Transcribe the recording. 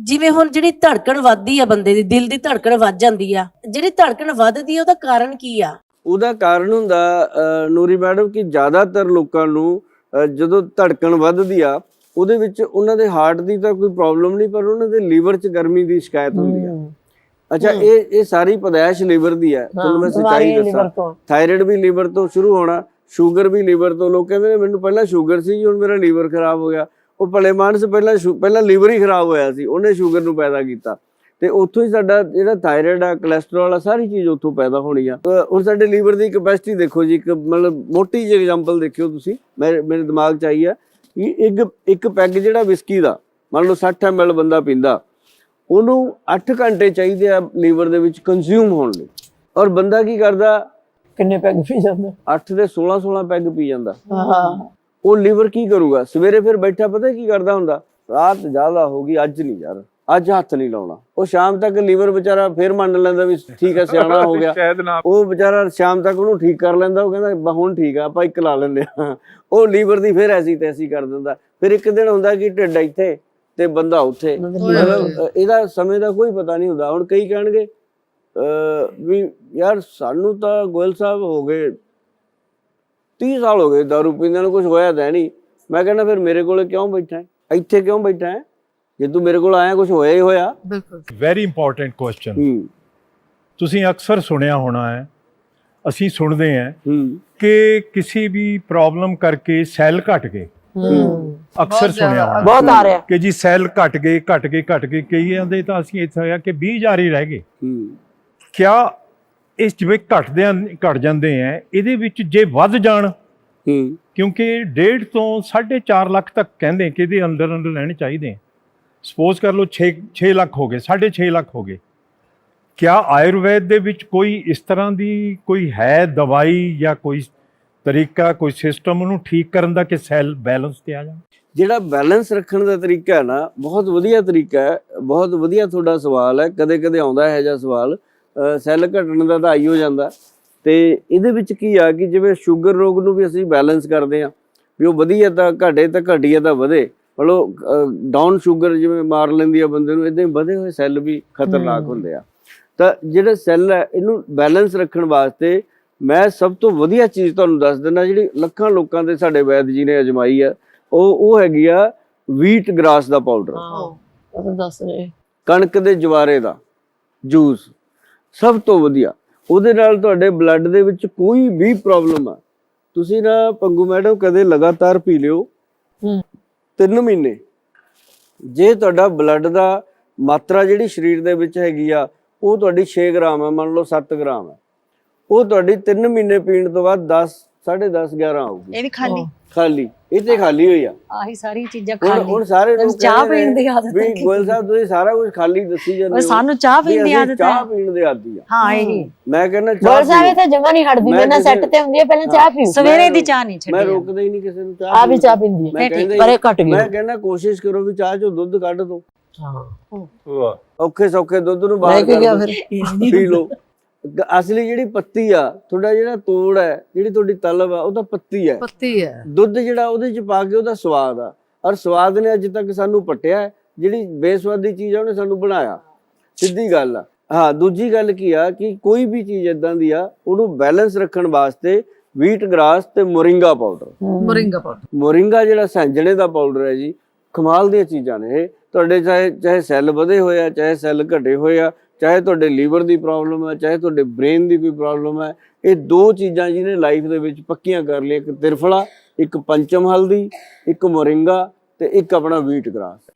ਜਿਵੇਂ ਹੁਣ ਜਿਹੜੀ ਧੜਕਣ ਵੱਧਦੀ ਆ ਬੰਦੇ ਦੀ ਦਿਲ ਦੀ ਧੜਕਣ ਵੱਧ ਜਾਂਦੀ ਆ ਜਿਹੜੀ ਧੜਕਣ ਵੱਧਦੀ ਆ ਉਹਦਾ ਕਾਰਨ ਕੀ ਆ? ਉਹਦਾ ਕਾਰਨ ਹੁੰਦਾ ਨੂਰੀ ਮੈਡਮ ਕਿ ਜ਼ਿਆਦਾਤਰ ਲੋਕਾਂ ਨੂੰ ਜਦੋਂ ਧੜਕਣ ਵੱਧਦੀ ਆ ਉਹਦੇ ਵਿੱਚ ਉਹਨਾਂ ਦੇ ਹਾਰਟ ਦੀ ਤਾਂ ਕੋਈ ਪ੍ਰੋਬਲਮ ਨਹੀਂ ਪਰ ਉਹਨਾਂ ਦੇ ਲੀਵਰ 'ਚ ਗਰਮੀ ਦੀ ਸ਼ਿਕਾਇਤ ਹੁੰਦੀ ਆ। ਅੱਛਾ ਇਹ ਇਹ ਸਾਰੀ ਪਦਾਇਸ਼ ਲੀਵਰ ਦੀ ਹੈ ਤੁਹਾਨੂੰ ਮੈਂ ਸੱਚਾਈ ਦੱਸਾਂ। ਥਾਇਰਾਇਡ ਵੀ ਲੀਵਰ ਤੋਂ ਸ਼ੁਰੂ ਹੋਣਾ ਸ਼ੂਗਰ ਵੀ ਲੀਵਰ ਤੋਂ। ਲੋਕ ਕਹਿੰਦੇ ਨੇ ਮੈਨੂੰ ਪਹਿਲਾਂ ਸ਼ੂਗਰ ਸੀ ਜੀ ਹੁਣ ਮੇਰਾ ਲੀਵਰ ਖਰਾਬ ਹੋ ਗਿਆ। ਉਹ ਭਲੇ ਮਾਨਸ ਪਹਿਲਾਂ ਪਹਿਲਾਂ ਲੀਵਰ ਹੀ ਖਰਾਬ ਹੋਇਆ ਸੀ ਉਹਨੇ ਸ਼ੂਗਰ ਨੂੰ ਪੈਦਾ ਕੀਤਾ। ਤੇ ਉੱਥੋਂ ਹੀ ਸਾਡਾ ਜਿਹੜਾ ਥਾਇਰਾਇਡ ਆ ਕੋਲੇਸਟ੍ਰੋਲ ਆ ਸਾਰੀ ਚੀਜ਼ ਉੱਥੋਂ ਪੈਦਾ ਹੋਣੀ ਆ। ਹੁਣ ਸਾਡੇ ਲੀਵਰ ਦੀ ਕੈਪੈਸਿਟੀ ਦੇਖੋ ਜੀ ਇੱਕ ਮਤਲਬ ਮੋਟੀ ਜਿਹੀ ਐਗਜ਼ਾਮਪਲ ਦੇਖਿਓ ਤੁਸੀਂ। ਮੇਰੇ ਮੇਰੇ ਦਿਮਾਗ 'ਚ ਆਈ ਆ ਕਿ ਇੱਕ ਇੱਕ ਪੈਗ ਜਿਹੜਾ ਵਿਸਕੀ ਦਾ ਮੰਨ ਲਓ 60 ml ਬੰਦਾ ਪੀਂਦਾ ਉਹਨੂੰ 8 ਘੰਟੇ ਚਾਹੀਦੇ ਆ ਲੀਵਰ ਦੇ ਵਿੱਚ ਕੰਜ਼ਿਊਮ ਹੋਣ ਲਈ। ਔਰ ਬੰਦਾ ਕੀ ਕਰਦਾ? ਕਿੰਨੇ ਪੈਗ ਪੀ ਜਾਂਦਾ? 8 ਦੇ 16 16 ਪੈਗ ਪੀ ਜਾਂਦਾ। ਹਾਂ। ਉਹ ਲੀਵਰ ਕੀ ਕਰੂਗਾ? ਸਵੇਰੇ ਫਿਰ ਬੈਠਾ ਪਤਾ ਕੀ ਕਰਦਾ ਹੁੰਦਾ? ਰਾਤ ਜ਼ਿਆਦਾ ਹੋ ਗਈ ਅੱਜ ਨਹੀਂ ਯਾਰ। ਅੱਜ ਹੱਥ ਨਹੀਂ ਲਾਉਣਾ। ਉਹ ਸ਼ਾਮ ਤੱਕ ਲੀਵਰ ਵਿਚਾਰਾ ਫਿਰ ਮੰਨ ਲੈਂਦਾ ਵੀ ਠੀਕ ਹੈ ਸਿਆਣਾ ਹੋ ਗਿਆ। ਉਹ ਵਿਚਾਰਾ ਸ਼ਾਮ ਤੱਕ ਉਹਨੂੰ ਠੀਕ ਕਰ ਲੈਂਦਾ ਉਹ ਕਹਿੰਦਾ ਬਾ ਹੁਣ ਠੀਕ ਆ ਆਪਾਂ ਇੱਕ ਲਾ ਲੈਂਦੇ ਆ ਉਹ ਲੀਵਰ ਦੀ ਫਿਰ ਐਸੀ ਤੈਸੀ ਕਰ ਦਿੰਦਾ। ਫਿਰ ਇੱਕ ਦਿਨ ਹੁੰਦਾ ਕਿ ਢਿੱਡ ਇੱਥੇ ਤੇ ਬੰਦਾ ਉੱਥੇ। ਮਤਲਬ ਇਹਦਾ ਸਮੇਂ ਦਾ ਕੋਈ ਪਤਾ ਨਹੀਂ ਹੁੰਦਾ। ਹੁਣ ਕਈ ਕਹਿਣਗੇ ਅ, ਵੀ ਯਾਰ ਸਾਨੂੰ ਤਾਂ ਗੋਇਲ ਸਾਹਿਬ ਹੋ ਗਏ 30 ਸਾਲ ਹੋ ਗਏ ਦਾਰੂ ਪੀਂਦਿਆਂ ਨੂੰ ਕੁਝ ਹੋਇਆ ਤਾਂ ਨਹੀਂ। ਮੈਂ ਕਹਿੰਦਾ ਫਿਰ ਮੇਰੇ ਕੋਲੇ ਕਿਉਂ ਬੈਠਾ ਹੈ? ਇੱਥੇ ਕਿਉਂ ਬੈਠਾ ਹੈ? ਜੇ ਤੂੰ ਮੇਰੇ ਕੋਲ ਆਇਆ ਕੁਝ ਹੋਇਆ ਹੀ ਹੋਇਆ। ਬਿਲਕੁਲ। ਵੈਰੀ ਇੰਪੋਰਟੈਂਟ ਕੁਐਸਚਨ ਹੂੰ। ਤੁਸੀਂ ਅਕਸਰ ਸੁਣਿਆ ਹੋਣਾ ਹੈ ਅਸੀਂ ਸੁਣਦੇ ਹਾਂ ਹੂੰ। ਕਿ ਕਿਸੇ ਵੀ ਪ੍ਰੋਬਲਮ ਕਰਕੇ ਸੈੱਲ ਘਟ ਗਏ। ਹੂੰ। ਅਕਸਰ ਸੁਣਿਆ ਹੋਣਾ। ਬਹੁਤ ਆ ਰਿਹਾ। ਕਿ ਜੀ ਸੈੱਲ ਘਟ ਗਏ ਘਟ ਗਏ ਘਟ ਗਏ। ਕਈਆਂ ਦੇ ਤਾਂ ਅਸੀਂ ਇੱਥੇ ਹੋਇਆ ਕਿ 20 ਹਜ਼ਾਰ ਹੀ ਰਹਿ ਗਏ। ਹੂੰ। ਕਿਆ ਇਸ ਜਿਵੇਂ ਘਟਦੇ ਆ ਘਟ ਜਾਂਦੇ ਆ ਇਹਦੇ ਵਿੱਚ ਜੇ ਵੱਧ ਜਾਣ ਹੂੰ। ਕਿਉਂਕਿ 1.5 ਤੋਂ 4.5 ਲੱਖ ਤੱਕ ਕਹਿੰਦੇ ਕਿ ਇਹਦੇ ਅੰਦਰ ਅੰਦਰ ਲੈਣੇ ਚਾਹੀਦੇ ਸਪੋਜ਼ ਕਰ ਲਓ 6 6 ਲੱਖ ਹੋ ਗਏ 6.5 ਲੱਖ ਹੋ ਗਏ। ਕਿਆ ਆਯੁਰਵੈਦ ਦੇ ਵਿੱਚ ਕੋਈ ਇਸ ਤਰ੍ਹਾਂ ਦੀ ਕੋਈ ਹੈ ਦਵਾਈ ਜਾਂ ਕੋਈ ਤਰੀਕਾ ਕੋਈ ਸਿਸਟਮ ਉਹਨੂੰ ਠੀਕ ਕਰਨ ਦਾ ਕਿ ਸੈੱਲ ਬੈਲੈਂਸ ਤੇ ਆ ਜਾਣ? ਜਿਹੜਾ ਬੈਲੈਂਸ ਰੱਖਣ ਦਾ ਤਰੀਕਾ ਹੈ ਨਾ ਬਹੁਤ ਵਧੀਆ ਤਰੀਕਾ ਹੈ ਬਹੁਤ ਵਧੀਆ ਤੁਹਾਡਾ ਸਵਾਲ ਹੈ ਕਦੇ ਕਦੇ ਆਉਂਦਾ ਹੈ ਜਿਹਾ ਸਵਾਲ। ਸੈੱਲ ਘਟਣ ਦਾ ਤਾਂ ਆਈ ਹੋ ਜਾਂਦਾ। ਤੇ ਇਹਦੇ ਵਿੱਚ ਕੀ ਆ ਕਿ ਜਿਵੇਂ ਸ਼ੂਗਰ ਰੋਗ ਨੂੰ ਵੀ ਅਸੀਂ ਬੈਲੈਂਸ ਕਰਦੇ ਆ ਵੀ ਉਹ ਵਧੀਆ ਤਾਂ ਘਟੇ ਤਾਂ ਘਟੀਏ ਤਾਂ ਵਧੇ। ਮਤਲਬ ਡਾਊਨ ਸ਼ੂਗਰ ਜਿਵੇਂ ਮਾਰ ਲੈਂਦੀ ਆ ਬੰਦੇ ਨੂੰ ਇਦਾਂ ਹੀ ਵਧੇ ਹੋਏ ਸੈੱਲ ਵੀ ਖਤਰਨਾਕ ਹੁੰਦੇ ਆ। ਤਾਂ ਜਿਹੜੇ ਸੈੱਲ ਹੈ ਇਹਨੂੰ ਬੈਲੈਂਸ ਰੱਖਣ ਵਾਸਤੇ ਮੈਂ ਸਭ ਤੋਂ ਵਧੀਆ ਚੀਜ਼ ਤੁਹਾਨੂੰ ਦੱਸ ਦਿੰਦਾ ਜਿਹੜੀ ਲੱਖਾਂ ਲੋਕਾਂ ਦੇ ਸਾਡੇ ਵੈਦ ਜੀ ਨੇ ਅਜਮਾਈ ਆ ਉਹ ਉਹ ਹੈਗੀ ਆ ਵੀਟ ਗ੍ਰਾਸ ਦਾ ਪਾਊਡਰ ਹਾਂ। ਉਹ ਦੱਸ ਰਹੇ। ਕਣਕ ਦੇ ਜਵਾਰੇ ਦਾ ਜੂਸ ਸਭ ਤੋਂ ਵਧੀਆ। ਉਹਦੇ ਨਾਲ ਤੁਹਾਡੇ ਬਲੱਡ ਦੇ ਵਿੱਚ ਕੋਈ ਵੀ ਪ੍ਰੋਬਲਮ ਆ। ਤੁਸੀਂ ਨਾ ਪੰਗੂ ਮੈਡਮ ਕਦੇ ਲਗਾਤਾਰ ਪੀ ਲਿਓ। ਹੂੰ। 3 ਮਹੀਨੇ। ਜੇ ਤੁਹਾਡਾ ਬਲੱਡ ਦਾ ਮਾਤਰਾ ਜਿਹੜੀ ਸਰੀਰ ਦੇ ਵਿੱਚ ਹੈਗੀ ਆ ਉਹ ਤੁਹਾਡੀ 6 ਗ੍ਰਾਮ ਹੈ ਮੰਨ ਲਓ 7 ਗ੍ਰਾਮ ਹੈ ਉਹ ਤੁਹਾਡੀ 3 ਮਹੀਨੇ ਪੀਣ ਤੋਂ ਬਾਅਦ 10 10.5 11 ਆਊਗੀ ਇਹ ਵੀ ਖਾਲੀ? ਖਾਲੀ। ਇਹ ਤੇ ਖਾਲੀ ਹੋਈ ਆ। ਆਹੀ ਸਾਰੀ ਚੀਜ਼ਾਂ ਹੁਣ ਖਾਲੀ। ਹੁਣ ਸਾਰੇ ਲੋਕ ਚਾਹ ਕਹਿੰਦੇ ਪੀਣ ਦੀ ਨੇ ਆਦਤ ਵੀ ਹੈ ਗੋਇਲ ਸਾਹਿਬ ਤੁਸੀਂ ਸਾਰਾ ਕੁਝ ਖਾਲੀ ਦੱਸੀ ਜਾਂਦੇ ਉਹ ਹੋ। ਸਾਨੂੰ ਚਾਹ ਵੀ ਪੀਣ ਦੀ ਅਸੀਂ ਆਦਤ ਚਾਹ ਹੈ ਪੀਣ ਦੇ ਆਦੀ ਆ। ਹਾਂ ਇਹੀ ਮੈਂ ਕਹਿੰਦਾ ਗੋਲ ਚਾਹ ਸਾਹਿਬ ਪੀਓ। ਇੱਥੇ ਜਮਾ ਨਹੀਂ ਹਟਦੀ। ਮੈਂ ਮੇਰੇ ਨਾਲ ਕਿਸੇ- ਸੈੱਟ ਤੇ ਹੁੰਦੀ ਹੈ ਪਹਿਲਾਂ ਚਾਹ ਪੀਓ। ਸਵੇਰੇ ਦੀ ਚਾਹ ਨਹੀਂ ਮੈਂ ਛੱਡੀ ਰੋਕਦਾ ਹੀ ਨਹੀਂ ਕਿਸੇ ਨੂੰ ਚਾਹ ਆ ਵੀ ਪੀਣ ਚਾਹ ਤੋਂ। ਪੀਂਦੀ ਹੈ। ਮੈਂ ਠੀਕ, ਕਹਿੰਦਾ ਪਰ ਹੀ- ਇਹ ਘਟ ਗਈ ਮੈਂ ਕਹਿੰਦਾ ਕੋਸ਼ਿਸ਼ ਕਰੋ ਵੀ ਚਾਹ ਚੋਂ ਦੁੱਧ ਕੱਢ ਦੋ। ਹਾਂ। ਔਖੇ ਸੌਖੇ ਦੁੱਧ ਨੂੰ ਲੈ ਬਾਹਰ ਕੇ ਕੱਢ ਗਿਆ ਦਿਓ। ਫਿਰ। ਪੀ ਲਓ। ਅਸਲੀ ਜਿਹੜੀ ਪੱਤੀ ਆ ਤੁਹਾਡਾ ਜਿਹੜਾ ਤੋੜ ਹੈ ਜਿਹੜੀ ਤੁਹਾਡੀ ਤਲਬ ਆ ਉਹ ਤਾਂ ਪੱਤੀ ਹੈ। ਪੱਤੀ ਹੈ। ਦੁੱਧ ਜਿਹੜਾ ਉਹਦੇ ਚ ਪਾ ਕੇ ਉਹਦਾ ਸਵਾਦ ਆ। ਔਰ ਸਵਾਦ ਨੇ ਅੱਜ ਤੱਕ ਸਾਨੂੰ ਪਟਿਆ। ਜਿਹੜੀ ਬੇਸਵਾਦੀ ਚੀਜ਼ ਆ ਉਹਨੇ ਸਾਨੂੰ ਬਣਾਇਆ। ਸਿੱਧੀ ਗੱਲ ਆ। ਹਾਂ ਦੂਜੀ ਗੱਲ ਕੀ ਆ ਕਿ ਕੋਈ ਵੀ ਚੀਜ਼ ਇਦਾਂ ਦੀ ਆ ਉਹਨੂੰ ਬੈਲੈਂਸ ਰੱਖਣ ਵਾਸਤੇ ਵੀਟ ਗ੍ਰਾਸ ਤੇ moringa powder moringa powder moringa ਜਿਹੜਾ ਸੈਂਜਣੇ ਦਾ ਪਾਊਡਰ ਹੈ ਜੀ ਕਮਾਲ ਦੀਆਂ ਚੀਜ਼ਾਂ ਨੇ ਇਹ। ਤੁਹਾਡੇ ਚਾਹੇ ਚਾਹੇ ਸੈੱਲ ਵਧੇ ਹੋਏ ਆ ਚਾਹੇ ਸੈੱਲ ਘਟੇ ਹੋਏ ਆ ਚਾਹੇ ਤੁਹਾਡੇ ਲੀਵਰ ਦੀ ਪ੍ਰੋਬਲਮ ਹੈ, ਚਾਹੇ ਤੁਹਾਡੇ ਬ੍ਰੇਨ ਦੀ ਕੋਈ ਪ੍ਰੋਬਲਮ ਹੈ, ਇਹ ਦੋ ਚੀਜ਼ਾਂ ਜਿਹਨੇ ਲਾਈਫ ਦੇ ਵਿੱਚ ਪੱਕੀਆਂ ਕਰ ਲਈਆਂ, ਇੱਕ ਤਿਰਫਲਾ, ਇੱਕ ਪੰਚਮ ਹਲਦੀ, ਇੱਕ ਮੋਰਿੰਗਾ ਤੇ ਇੱਕ ਆਪਣਾ ਵੀਟ ਗ੍ਰਾਸ